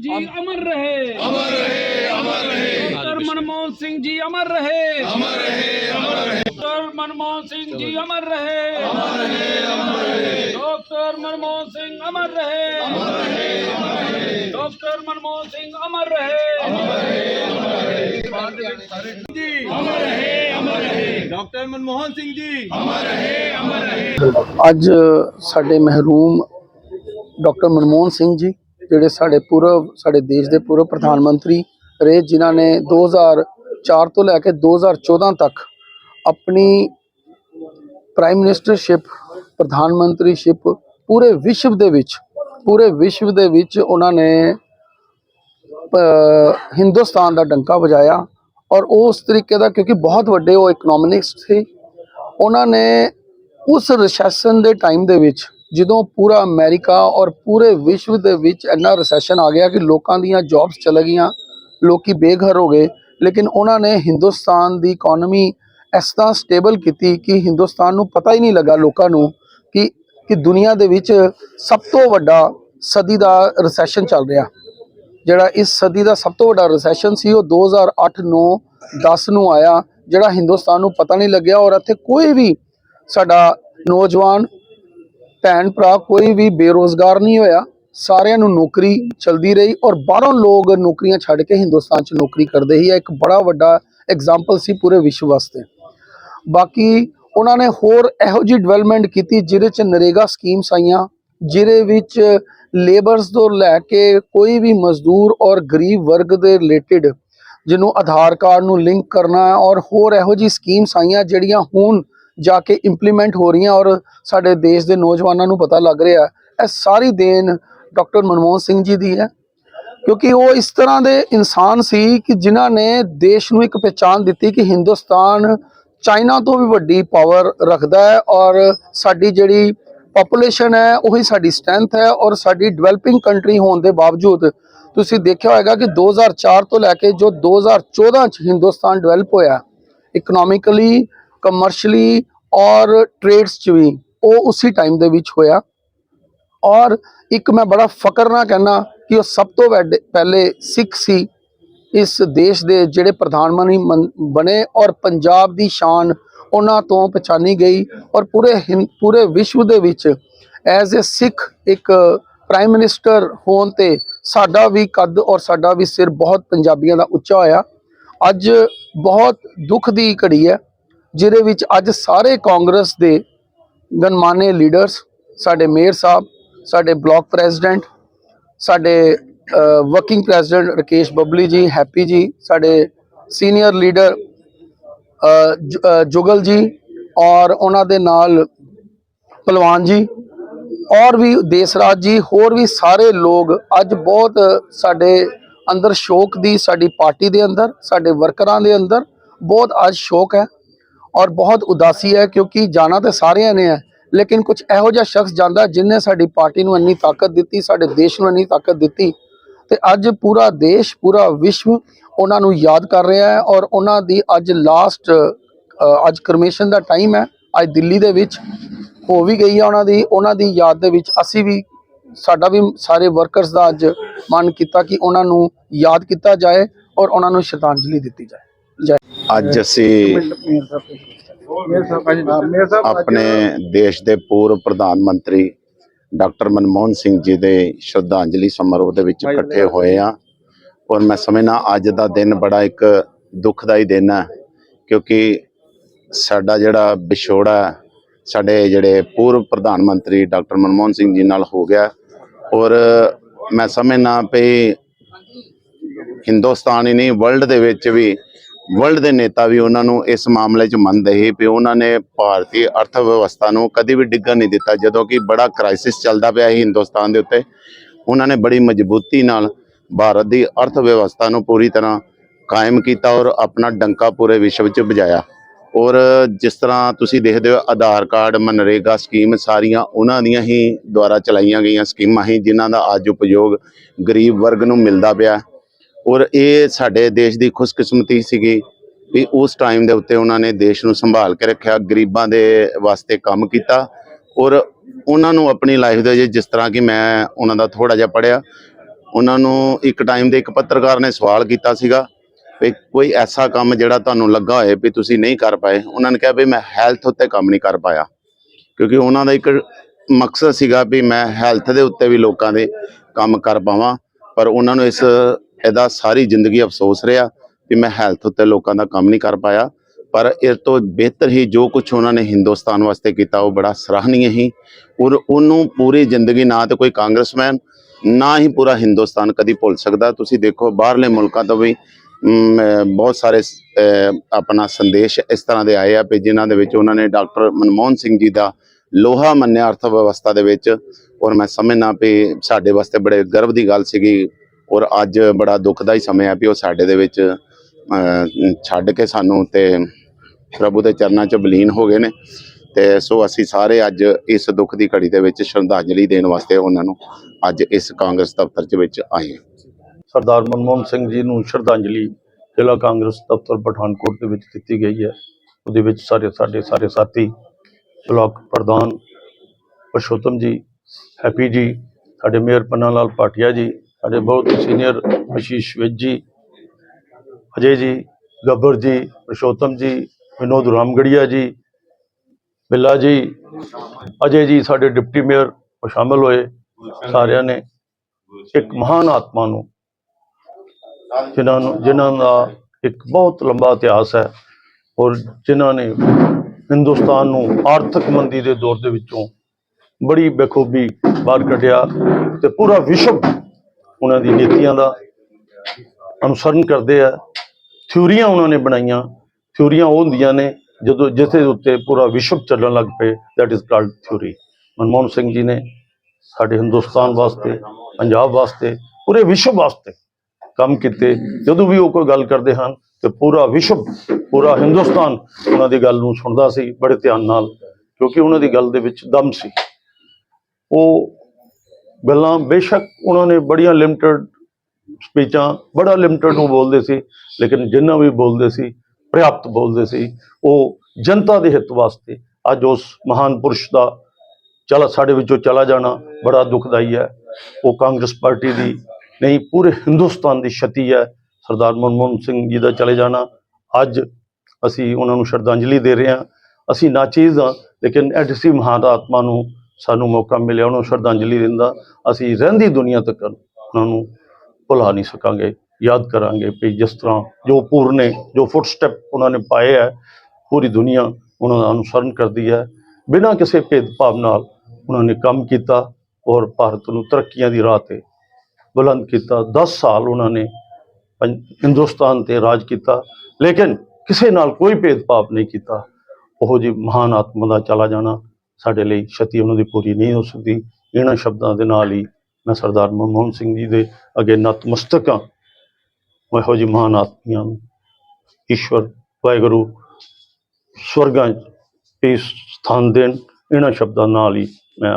जी अमर रहे अमर रहे अमर रहे डॉक्टर मनमोहन सिंह जी अमर रहे अमर रहे अमर रहे डॉक्टर मनमोहन सिंह जी अमर रहे अमर रहे अमर रहे डॉक्टर मनमोहन सिंह अमर रहे अमर रहे अमर रहे डॉक्टर मनमोहन सिंह अमर रहे अमर रहे अमर रहे ਜੀ ਅਮਰ ਰਹੇ ਅਮਰ ਰਹੇ ਡਾਕਟਰ ਮਨਮੋਹਨ ਸਿੰਘ ਜੀ ਅੱਜ ਸਾਡੇ ਮਹਿਰੂਮ ਡਾਕਟਰ ਮਨਮੋਹਨ ਸਿੰਘ ਜੀ ਜਿਹੜੇ ਸਾਡੇ ਪੂਰਵ, ਸਾਡੇ ਦੇਸ਼ ਦੇ ਪੂਰਵ ਪ੍ਰਧਾਨ ਮੰਤਰੀ ਰਹੇ, ਜਿਨ੍ਹਾਂ ਨੇ 2004 ਤੋਂ ਲੈ ਕੇ 2014 ਤੱਕ ਆਪਣੀ ਪ੍ਰਾਈਮ ਮਿਨਿਸਟਰਸ਼ਿਪ ਪ੍ਰਧਾਨ ਮੰਤਰੀਸ਼ਿਪ ਪੂਰੇ ਵਿਸ਼ਵ ਦੇ ਵਿੱਚ, ਪੂਰੇ ਵਿਸ਼ਵ ਦੇ ਵਿੱਚ ਉਹਨਾਂ ਨੇ ਹਿੰਦੁਸਤਾਨ ਦਾ ਡੰਕਾ ਵਜਾਇਆ ਔਰ ਉਸ ਤਰੀਕੇ ਦਾ ਕਿਉਂਕਿ ਬਹੁਤ ਵੱਡੇ ਉਹ ਇਕਨੋਮਿਸਟ ਸੀ, ਉਹਨਾਂ ਨੇ ਉਸ ਰਿਸੈਸ਼ਨ ਦੇ ਟਾਈਮ ਦੇ ਵਿੱਚ ਜਦੋਂ ਪੂਰਾ ਅਮਰੀਕਾ ਔਰ ਪੂਰੇ ਵਿਸ਼ਵ ਦੇ ਵਿੱਚ ਇੰਨਾ ਰਿਸੈਸ਼ਨ ਆ ਗਿਆ ਕਿ ਲੋਕਾਂ ਦੀਆਂ ਜੌਬਸ ਚਲੇ ਗਈਆਂ, ਲੋਕੀ ਬੇਘਰ ਹੋ ਗਏ, ਲੇਕਿਨ ਉਹਨਾਂ ਨੇ ਹਿੰਦੁਸਤਾਨ ਦੀ ਇਕਨੋਮੀ ਇਸ ਤਰ੍ਹਾਂ ਸਟੇਬਲ ਕੀਤੀ ਕਿ ਹਿੰਦੁਸਤਾਨ ਨੂੰ ਪਤਾ ਹੀ ਨਹੀਂ ਲੱਗਾ ਲੋਕਾਂ ਨੂੰ ਕਿ ਕਿ ਦੁਨੀਆ ਦੇ ਵਿੱਚ ਸਭ ਤੋਂ ਵੱਡਾ ਸਦੀ ਦਾ ਰਿਸੈਸ਼ਨ ਚੱਲ ਰਿਹਾ। ਜਿਹੜਾ ਇਸ ਸਦੀ ਦਾ ਸਭ ਤੋਂ ਵੱਡਾ ਰਿਸੈਸ਼ਨ ਸੀ ਉਹ 2008 9 10 ਨੂੰ ਆਇਆ, ਜਿਹੜਾ ਹਿੰਦੁਸਤਾਨ ਨੂੰ ਪਤਾ ਨਹੀਂ ਲੱਗਿਆ ਔਰ ਇੱਥੇ ਕੋਈ ਵੀ ਸਾਡਾ ਨੌਜਵਾਨ ਭੈਣ ਭਰਾ ਕੋਈ ਵੀ ਬੇਰੋਜ਼ਗਾਰ ਨਹੀਂ ਹੋਇਆ। ਸਾਰਿਆਂ ਨੂੰ ਨੌਕਰੀ ਚਲਦੀ ਰਹੀ ਔਰ ਬਾਹਰੋਂ ਲੋਕ ਨੌਕਰੀਆਂ ਛੱਡ ਕੇ ਹਿੰਦੁਸਤਾਨ 'ਚ ਨੌਕਰੀ ਕਰਦੇ ਹੀ ਇਹ ਇੱਕ ਬੜਾ ਵੱਡਾ ਐਗਜ਼ਾਮਪਲ ਸੀ ਪੂਰੇ ਵਿਸ਼ਵ ਵਾਸਤੇ। ਬਾਕੀ ਉਹਨਾਂ ਨੇ ਹੋਰ ਇਹੋ ਜਿਹੀ ਡਿਵੈਲਪਮੈਂਟ ਕੀਤੀ ਜਿਹਦੇ 'ਚ ਨਰੇਗਾ ਸਕੀਮਸ ਆਈਆਂ, ਜਿਹਦੇ ਵਿੱਚ ਲੇਬਰਸ ਤੋਂ ਲੈ ਕੇ ਕੋਈ ਵੀ ਮਜ਼ਦੂਰ ਔਰ ਗਰੀਬ ਵਰਗ ਦੇ ਰਿਲੇਟਡ ਜਿਹਨੂੰ ਆਧਾਰ ਕਾਰਡ ਨੂੰ ਲਿੰਕ ਕਰਨਾ ਔਰ ਹੋਰ ਇਹੋ ਜਿਹੀ ਸਕੀਮਸ ਆਈਆਂ ਜਿਹੜੀਆਂ ਹੁਣ ਜਾ ਕੇ ਇੰਪਲੀਮੈਂਟ ਹੋ ਰਹੀਆਂ ਔਰ ਸਾਡੇ ਦੇਸ਼ ਦੇ ਨੌਜਵਾਨਾਂ ਨੂੰ ਪਤਾ ਲੱਗ ਰਿਹਾ ਇਹ ਸਾਰੀ ਦੇਣ ਡਾਕਟਰ ਮਨਮੋਹਨ ਸਿੰਘ ਜੀ ਦੀ ਹੈ। ਕਿਉਂਕਿ ਉਹ ਇਸ ਤਰ੍ਹਾਂ ਦੇ ਇਨਸਾਨ ਸੀ ਕਿ ਜਿਨ੍ਹਾਂ ਨੇ ਦੇਸ਼ ਨੂੰ ਇੱਕ ਪਛਾਣ ਦਿੱਤੀ ਕਿ ਹਿੰਦੁਸਤਾਨ ਚਾਈਨਾ ਤੋਂ ਵੀ ਵੱਡੀ ਪਾਵਰ ਰੱਖਦਾ ਹੈ ਔਰ ਸਾਡੀ ਜਿਹੜੀ ਪੋਪੂਲੇਸ਼ਨ ਹੈ, ਉਹੀ ਸਾਡੀ ਸਟਰੈਂਥ ਹੈ ਔਰ ਸਾਡੀ ਡਿਵੈਲਪਿੰਗ ਕੰਟਰੀ ਹੋਣ ਦੇ ਬਾਵਜੂਦ ਤੁਸੀਂ ਦੇਖਿਆ ਹੋਵੇਗਾ ਕਿ 2004 ਤੋਂ ਲੈ ਕੇ ਜੋ 2014 ਚ ਹਿੰਦੁਸਤਾਨ ਡਿਵੈਲਪ ਹੋਇਆ ਇਕਨੋਮਿਕਲੀ ਕਮਰਸ਼ਲੀ ਔਰ ਟ੍ਰੇਡਸ ਚ ਵੀ ਉਹ ਉਸੇ ਟਾਈਮ ਦੇ ਵਿੱਚ ਹੋਇਆ। ਔਰ ਇੱਕ ਮੈਂ ਬੜਾ ਫਕਰ ਨਾਲ ਕਹਿਣਾ ਕਿ ਉਹ ਸਭ ਤੋਂ ਵੱਡੇ, ਪਹਿਲੇ ਸਿੱਖ ਸੀ। ਇਸ ਦੇਸ਼ ਦੇ ਜਿਹੜੇ ਪ੍ਰਧਾਨ ਮੰਤਰੀ ਮਨ- ਬਣੇ ਔਰ ਪੰਜਾਬ ਦੀ ਸ਼ਾਨ ਉਹਨਾਂ ਤੋਂ ਪਛਾਣੀ ਗਈ ਔਰ ਪੂਰੇ ਹਿੰ- ਪੂਰੇ ਵਿਸ਼ਵ ਦੇ ਵਿੱਚ ਐਜ਼ ਅ ਸਿੱਖ ਇੱਕ ਪ੍ਰਾਈਮ ਮਿਨਿਸਟਰ ਹੋਣ ਤੇ ਸਾਡਾ ਵੀ ਕੱਦ ਔਰ ਸਾਡਾ ਵੀ ਸਿਰ ਬਹੁਤ ਪੰਜਾਬੀਆਂ ਦਾ ਉੱਚਾ ਹੋਇਆ। ਅੱਜ ਬਹੁਤ ਦੁੱਖ ਦੀ ਘੜੀ ਹੈ। ਜਿਹਦੇ ਵਿੱਚ ਅੱਜ ਸਾਰੇ ਕਾਂਗਰਸ ਦੇ ਗਨਮਾਨੇ ਲੀਡਰਸ, ਸਾਡੇ ਮੇਅਰ ਸਾਹਿਬ, ਸਾਡੇ ਬਲਾਕ ਪ੍ਰੈਜ਼ੀਡੈਂਟ, ਸਾਡੇ working president Rakesh Babbli ji, Happy ji, ਸਾਡੇ ਸੀਨੀਅਰ ਲੀਡਰ ਜੁਗਲ ਜੀ ਔਰ ਉਹਨਾਂ ਦੇ ਨਾਲ ਪਹਿਲਵਾਨ ਜੀ ਔਰ ਵੀ ਦੇਸਰਾਜ ਜੀ, ਹੋਰ ਵੀ ਸਾਰੇ ਲੋਕ ਅੱਜ ਬਹੁਤ ਸਾਡੇ ਅੰਦਰ ਸ਼ੋਕ ਦੀ ਸਾਡੀ ਪਾਰਟੀ ਦੇ ਅੰਦਰ, ਸਾਡੇ ਵਰਕਰਾਂ ਦੇ ਅੰਦਰ ਬਹੁਤ ਅੱਜ ਸ਼ੋਕ ਹੈ। ਔਰ ਬਹੁਤ ਉਦਾਸੀ ਹੈ ਕਿਉਂਕਿ ਜਾਣਾ ਤਾਂ ਸਾਰਿਆਂ ਨੇ ਹੈ, ਲੇਕਿਨ ਕੁਝ ਇਹੋ ਜਿਹਾ ਸ਼ਖਸ ਜਾਂਦਾ ਜਿਨੇ ਸਾਡੀ ਪਾਰਟੀ ਨੂੰ ਇੰਨੀ ਤਾਕਤ ਦਿੱਤੀ, ਸਾਡੇ ਦੇਸ਼ ਨੂੰ ਇੰਨੀ ਤਾਕਤ ਦਿੱਤੀ ਤੇ ਅੱਜ ਪੂਰਾ ਦੇਸ਼, ਪੂਰਾ ਵਿਸ਼ਵ ਉਹਨਾਂ ਨੂੰ ਯਾਦ ਕਰ ਰਿਹਾ ਹੈ ਔਰ ਉਹਨਾਂ ਦੀ ਅੱਜ ਲਾਸਟ ਅੱਜ ਕਰਮੇਸ਼ਨ ਦਾ ਟਾਈਮ ਹੈ, ਅੱਜ ਦਿੱਲੀ ਦੇ ਵਿੱਚ ਹੋ ਵੀ ਗਈ ਹੈ ਉਹਨਾਂ ਦੀ ਉਹਨਾਂ ਦੀ ਯਾਦ ਦੇ ਵਿੱਚ ਅਸੀਂ ਵੀ ਸਾਡਾ ਵੀ ਸਾਰੇ ਵਰਕਰਸ ਦਾ ਅੱਜ ਮਨ ਕੀਤਾ ਕਿ ਉਹਨਾਂ ਨੂੰ ਯਾਦ ਕੀਤਾ ਜਾਏ ਔਰ ਉਹਨਾਂ ਨੂੰ ਸ਼ਰਧਾਂਜਲੀ ਦਿੱਤੀ ਜਾਏ। ਜੈ ਅੱਜ ਅਸੀਂ ਆਪਣੇ ਦੇਸ਼ ਦੇ ਪੂਰਵ ਪ੍ਰਧਾਨ ਮੰਤਰੀ ਡਾਕਟਰ ਮਨਮੋਹਨ ਸਿੰਘ ਜੀ ਦੇ ਸ਼ਰਧਾਂਜਲੀ ਸਮਾਰੋਹ ਦੇ ਵਿੱਚ ਇਕੱਠੇ ਹੋਏ ਆ। ਔਰ ਮੈਂ ਸਮਝਣਾ ਅੱਜ ਦਾ ਦਿਨ ਬੜਾ ਇੱਕ ਦੁਖਦਾਈ ਦਿਨ ਹੈ ਕਿਉਂਕਿ ਸਾਡਾ ਜਿਹੜਾ ਵਿਛੋੜਾ ਸਾਡੇ ਜਿਹੜੇ ਪੂਰਵ ਪ੍ਰਧਾਨ ਮੰਤਰੀ ਡਾਕਟਰ ਮਨਮੋਹਨ ਸਿੰਘ ਜੀ ਨਾਲ ਹੋ ਗਿਆ। ਔਰ ਮੈਂ ਸਮਝਣਾ ਪਈ ਹਿੰਦੁਸਤਾਨ ਹੀ ਨਹੀਂ ਵਰਲਡ ਦੇ ਵਿੱਚ ਵੀ ਵਰਲਡ ਦੇ ਨੇਤਾ ਵੀ ਉਹਨਾਂ ਨੂੰ ਇਸ ਮਾਮਲੇ 'ਚ ਮੰਨਦੇ ਸੀ ਵੀ ਉਹਨਾਂ ਨੇ ਭਾਰਤੀ ਅਰਥ ਵਿਵਸਥਾ ਨੂੰ ਕਦੀ ਵੀ ਡਿੱਗਣ ਨਹੀਂ ਦਿੱਤਾ, ਜਦੋਂ ਕਿ ਬੜਾ ਕ੍ਰਾਈਸਿਸ ਚੱਲਦਾ ਪਿਆ ਸੀ ਹਿੰਦੁਸਤਾਨ ਦੇ ਉੱਤੇ। ਉਹਨਾਂ ਨੇ ਬੜੀ ਮਜ਼ਬੂਤੀ ਨਾਲ ਭਾਰਤ ਦੀ ਅਰਥ ਵਿਵਸਥਾ ਨੂੰ ਪੂਰੀ ਤਰ੍ਹਾਂ ਕਾਇਮ ਕੀਤਾ ਔਰ ਆਪਣਾ ਡੰਕਾ ਪੂਰੇ ਵਿਸ਼ਵ 'ਚ ਵਜਾਇਆ। ਔਰ ਜਿਸ ਤਰ੍ਹਾਂ ਤੁਸੀਂ ਦੇਖਦੇ ਹੋ, ਆਧਾਰ ਕਾਰਡ, ਮਨਰੇਗਾ ਸਕੀਮ ਸਾਰੀਆਂ ਉਹਨਾਂ ਦੀਆਂ ਹੀ ਦੁਆਰਾ ਚਲਾਈਆਂ ਗਈਆਂ ਸਕੀਮਾਂ ਹੀ ਜਿਨ੍ਹਾਂ ਦਾ ਅੱਜ ਉਪਯੋਗ ਗਰੀਬ ਵਰਗ ਨੂੰ ਮਿਲਦਾ ਪਿਆ। ਔਰ ਇਹ ਸਾਡੇ ਦੇਸ਼ ਦੀ ਖੁਸ਼ਕਿਸਮਤੀ ਸੀਗੀ ਵੀ ਉਸ ਟਾਈਮ ਦੇ ਉੱਤੇ ਉਹਨਾਂ ਨੇ ਦੇਸ਼ ਨੂੰ ਸੰਭਾਲ ਕੇ ਰੱਖਿਆ, ਗਰੀਬਾਂ ਦੇ ਵਾਸਤੇ ਕੰਮ ਕੀਤਾ ਔਰ ਉਹਨਾਂ ਨੂੰ ਆਪਣੀ ਲਾਈਫ ਦੇ ਜਿਸ ਤਰ੍ਹਾਂ ਕਿ ਮੈਂ ਉਹਨਾਂ ਦਾ ਥੋੜਾ ਜਿਹਾ ਪੜਿਆ ਉਹਨਾਂ ਨੂੰ ਇੱਕ ਟਾਈਮ ਦੇ ਇੱਕ ਪੱਤਰਕਾਰ ਨੇ ਸਵਾਲ ਕੀਤਾ ਸੀਗਾ ਵੀ ਕੋਈ ਐਸਾ ਕੰਮ ਜਿਹੜਾ ਤੁਹਾਨੂੰ ਲੱਗਾ ਹੋਏ ਵੀ ਤੁਸੀਂ ਨਹੀਂ ਕਰ ਪਾਏ, ਉਹਨਾਂ ਨੇ ਕਿਹਾ ਵੀ ਮੈਂ ਹੈਲਥ ਉੱਤੇ ਕੰਮ ਨਹੀਂ ਕਰ ਪਾਇਆ ਕਿਉਂਕਿ ਉਹਨਾਂ ਦਾ ਇੱਕ ਮਕਸਦ ਸੀਗਾ ਵੀ ਮੈਂ ਹੈਲਥ ਦੇ ਉੱਤੇ ਵੀ ਲੋਕਾਂ ਦੇ ਕੰਮ ਕਰ ਪਾਵਾਂ, ਪਰ ਉਹਨਾਂ ਨੂੰ ਇਸ ਇਹਦਾ ਸਾਰੀ ਜ਼ਿੰਦਗੀ ਅਫਸੋਸ ਰਿਹਾ ਵੀ ਮੈਂ ਹੈਲਥ ਉੱਤੇ ਲੋਕਾਂ ਦਾ ਕੰਮ ਨਹੀਂ ਕਰ ਪਾਇਆ। ਪਰ ਇਸ ਤੋਂ ਬਿਹਤਰ ਹੀ ਜੋ ਕੁਝ ਉਹਨਾਂ ਨੇ ਹਿੰਦੁਸਤਾਨ ਵਾਸਤੇ ਕੀਤਾ, ਉਹ ਬੜਾ ਸਰਾਹਨੀय ਹੀ। ਔਰ ਉਹਨੂੰ ਪੂਰੀ ਜ਼ਿੰਦਗੀ ਨਾ ਤੇ ਕੋਈ ਕਾਂਗਰਸਮੈਨ, ਨਾ ਹੀ ਪੂਰਾ ਹਿੰਦੁਸਤਾਨ ਕਦੀ ਭੁੱਲ ਸਕਦਾ। ਤੁਸੀਂ ਦੇਖੋ, ਬਾਹਰਲੇ ਮੁਲਕਾਂ ਤੋਂ ਵੀ ਬਹੁਤ ਸਾਰੇ ਆਪਣਾ ਸੰਦੇਸ਼ ਇਸ ਤਰ੍ਹਾਂ ਦੇ ਆਏ ਆ ਵੀ ਜਿਨ੍ਹਾਂ ਦੇ ਵਿੱਚ ਉਹਨਾਂ ਨੇ ਡਾਕਟਰ ਮਨਮੋਹਨ ਸਿੰਘ ਜੀ ਦਾ ਲੋਹਾ ਮੰਨਿਆ ਅਰਥ ਵਿਵਸਥਾ ਦੇ ਵਿੱਚ। ਔਰ ਮੈਂ ਸਮਝਣਾ ਵੀ ਸਾਡੇ ਵਾਸਤੇ ਬੜੇ ਗਰਵ ਦੀ ਗੱਲ ਸੀਗੀ ਔਰ ਅੱਜ ਬੜਾ ਦੁੱਖ ਦਾ ਹੀ ਸਮੇਂ ਆ ਵੀ ਉਹ ਸਾਡੇ ਦੇ ਵਿੱਚ ਛੱਡ ਕੇ ਸਾਨੂੰ ਤੇ ਪ੍ਰਭੂ ਦੇ ਚਰਨਾਂ 'ਚ ਬਲੀਨ ਹੋ ਗਏ ਨੇ। ਤੇ ਸੋ ਅਸੀਂ ਸਾਰੇ ਅੱਜ ਇਸ ਦੁੱਖ ਦੀ ਘੜੀ ਦੇ ਵਿੱਚ ਸ਼ਰਧਾਂਜਲੀ ਦੇਣ ਵਾਸਤੇ ਉਹਨਾਂ ਨੂੰ ਅੱਜ ਇਸ ਕਾਂਗਰਸ ਦਫ਼ਤਰ 'ਚ ਵਿੱਚ ਆਏ ਹਾਂ। ਸਰਦਾਰ ਮਨਮੋਹਨ ਸਿੰਘ ਜੀ ਨੂੰ ਸ਼ਰਧਾਂਜਲੀ ਜ਼ਿਲ੍ਹਾ ਕਾਂਗਰਸ ਦਫ਼ਤਰ ਪਠਾਨਕੋਟ ਦੇ ਵਿੱਚ ਦਿੱਤੀ ਗਈ ਹੈ। ਉਹਦੇ ਵਿੱਚ ਸਾਰੇ ਸਾਡੇ ਸਾਰੇ ਸਾਥੀ, ਬਲਾਕ ਪ੍ਰਧਾਨ ਪਰਸ਼ੋਤਮ ਜੀ, ਹੈਪੀ ਜੀ, ਸਾਡੇ ਮੇਅਰ ਪੰਨਾ ਲਾਲ ਪਾਟਿਆ ਜੀ ਸਾਡੇ ਬਹੁਤ ਸੀਨੀਅਰ ਆਸ਼ੀਸ਼ ਵਿਜ ਜੀ, ਅਜੇ ਜੀ, ਗੱਬਰ ਜੀ, ਪਰਸ਼ੋਤਮ ਜੀ, ਵਿਨੋਦ ਰਾਮਗੜੀਆ ਜੀ, ਬਿੱਲਾ ਜੀ, ਅਜੇ ਜੀ ਸਾਡੇ ਡਿਪਟੀ ਮੇਅਰ ਉਹ ਸ਼ਾਮਲ ਹੋਏ ਸਾਰਿਆਂ ਨੇ। ਇੱਕ ਮਹਾਨ ਆਤਮਾ ਨੂੰ, ਜਿਨ੍ਹਾਂ ਨੂੰ, ਜਿਨ੍ਹਾਂ ਦਾ ਇੱਕ ਬਹੁਤ ਲੰਬਾ ਇਤਿਹਾਸ ਹੈ ਔਰ ਜਿਨ੍ਹਾਂ ਨੇ ਹਿੰਦੁਸਤਾਨ ਨੂੰ ਆਰਥਿਕ ਮੰਦੀ ਦੇ ਦੌਰ ਦੇ ਵਿੱਚੋਂ ਬੜੀ ਬੇਖੂਬੀ ਬਾਹਰ ਕੱਢਿਆ ਤੇ ਪੂਰਾ ਵਿਸ਼ਵ ਉਹਨਾਂ ਦੀ ਨੀਤੀਆਂ ਦਾ ਅਨੁਸਰਨ ਕਰਦੇ ਆ। ਥਿਊਰੀਆਂ ਉਹਨਾਂ ਨੇ ਬਣਾਈਆਂ। ਥਿਊਰੀਆਂ ਉਹ ਹੁੰਦੀਆਂ ਨੇ ਜਦੋਂ ਜਿਸ ਦੇ ਉੱਤੇ ਪੂਰਾ ਵਿਸ਼ਵ ਚੱਲਣ ਲੱਗ ਪਏ। That is called theory Manmohan Singh ji ਨੇ ਸਾਡੇ ਹਿੰਦੁਸਤਾਨ ਵਾਸਤੇ, ਪੰਜਾਬ ਵਾਸਤੇ, ਪੂਰੇ ਵਿਸ਼ਵ ਵਾਸਤੇ ਕੰਮ ਕੀਤੇ। ਜਦੋਂ ਵੀ ਉਹ ਕੋਈ ਗੱਲ ਕਰਦੇ ਹਨ ਤੇ ਪੂਰਾ ਵਿਸ਼ਵ, ਪੂਰਾ ਹਿੰਦੁਸਤਾਨ ਉਹਨਾਂ ਦੀ ਗੱਲ ਨੂੰ ਸੁਣਦਾ ਸੀ ਬੜੇ ਧਿਆਨ ਨਾਲ, ਕਿਉਂਕਿ ਉਹਨਾਂ ਦੀ ਗੱਲ ਦੇ ਵਿੱਚ ਦਮ ਸੀ। ਉਹ ਗੱਲਾਂ ਬੇਸ਼ੱਕ ਉਹਨਾਂ ਨੇ ਬੜੀਆਂ ਲਿਮਟਿਡ ਸਪੀਚਾਂ ਬੜਾ ਲਿਮਟਿਡ ਨੂੰ ਬੋਲਦੇ ਸੀ, ਲੇਕਿਨ ਜਿੰਨਾ ਵੀ ਬੋਲਦੇ ਸੀ ਪ੍ਰਿਆਪਤ ਬੋਲਦੇ ਸੀ, ਉਹ ਜਨਤਾ ਦੇ ਹਿੱਤ ਵਾਸਤੇ ਅੱਜ ਉਸ ਮਹਾਨ ਪੁਰਸ਼ ਦਾ ਚਲਾ ਸਾਡੇ ਵਿੱਚੋਂ ਚਲਾ ਜਾਣਾ ਬੜਾ ਦੁਖਦਾਈ ਹੈ। ਉਹ ਕਾਂਗਰਸ ਪਾਰਟੀ ਦੀ ਨਹੀਂ, ਪੂਰੇ ਹਿੰਦੁਸਤਾਨ ਦੀ ਛਤੀ ਹੈ। ਸਰਦਾਰ ਮਨਮੋਹਨ ਸਿੰਘ ਜੀ ਦਾ ਚਲੇ ਜਾਣਾ। ਅੱਜ ਅਸੀਂ ਉਹਨਾਂ ਨੂੰ ਸ਼ਰਧਾਂਜਲੀ ਦੇ ਰਹੇ ਹਾਂ। ਅਸੀਂ ਨਾਚੀਜ਼ ਹਾਂ, ਲੇਕਿਨ ਐਡਸੀ ਮਹਾਨ ਆਤਮਾ ਨੂੰ ਸਾਨੂੰ ਮੌਕਾ ਮਿਲਿਆ, ਉਹਨੂੰ ਸ਼ਰਧਾਂਜਲੀ ਦਿੰਦਾ। ਅਸੀਂ ਰਹਿੰਦੀ ਦੁਨੀਆ ਤੱਕ ਉਹਨਾਂ ਨੂੰ ਭੁਲਾ ਨਹੀਂ ਸਕਾਂਗੇ, ਯਾਦ ਕਰਾਂਗੇ ਵੀ ਜਿਸ ਤਰ੍ਹਾਂ ਜੋ ਪੂਰਨੇ ਜੋ ਫੁੱਟਸਟੈਪ ਉਹਨਾਂ ਨੇ ਪਾਏ ਹੈ, ਪੂਰੀ ਦੁਨੀਆ ਉਹਨਾਂ ਦਾ ਅਨੁਸਰਨ ਕਰਦੀ ਹੈ। ਬਿਨਾਂ ਕਿਸੇ ਭੇਦਭਾਵ ਨਾਲ ਉਹਨਾਂ ਨੇ ਕੰਮ ਕੀਤਾ ਔਰ ਭਾਰਤ ਨੂੰ ਤਰੱਕੀਆਂ ਦੀ ਰਾਹ ਤੇ ਬੁਲੰਦ ਕੀਤਾ। 10 ਸਾਲ ਉਹਨਾਂ ਨੇ ਪੰ- ਹਿੰਦੁਸਤਾਨ ਤੇ ਰਾਜ ਕੀਤਾ, ਲੇਕਿਨ ਕਿਸੇ ਨਾਲ ਕੋਈ ਭੇਦਭਾਵ ਨਹੀਂ ਕੀਤਾ। ਉਹ ਜੀ ਮਹਾਨ ਆਤਮਾ ਦਾ ਚਲਾ ਜਾਣਾ। ਸਾਡੇ ਲਈ ਛਤੀ ਉਹਨਾਂ ਦੀ ਪੂਰੀ ਨਹੀਂ ਹੋ ਸਕਦੀ। ਇਹਨਾਂ ਸ਼ਬਦਾਂ ਦੇ ਨਾਲ ਹੀ ਮੈਂ ਸਰਦਾਰ ਮਨਮੋਹਨ ਸਿੰਘ ਜੀ ਦੇ ਅੱਗੇ ਨਤਮਸਤਕ ਹਾਂ। ਇਹੋ ਜਿਹੀ ਮਹਾਨ ਆਤਮੀਆਂ ਨੂੰ ਈਸ਼ਵਰ, ਵਾਹਿਗੁਰੂ, ਸਵਰਗਾਂ 'ਚ ਇਸ ਸਥਾਨ ਦੇਣ, ਇਹਨਾਂ ਸ਼ਬਦਾਂ ਨਾਲ ਹੀ ਮੈਂ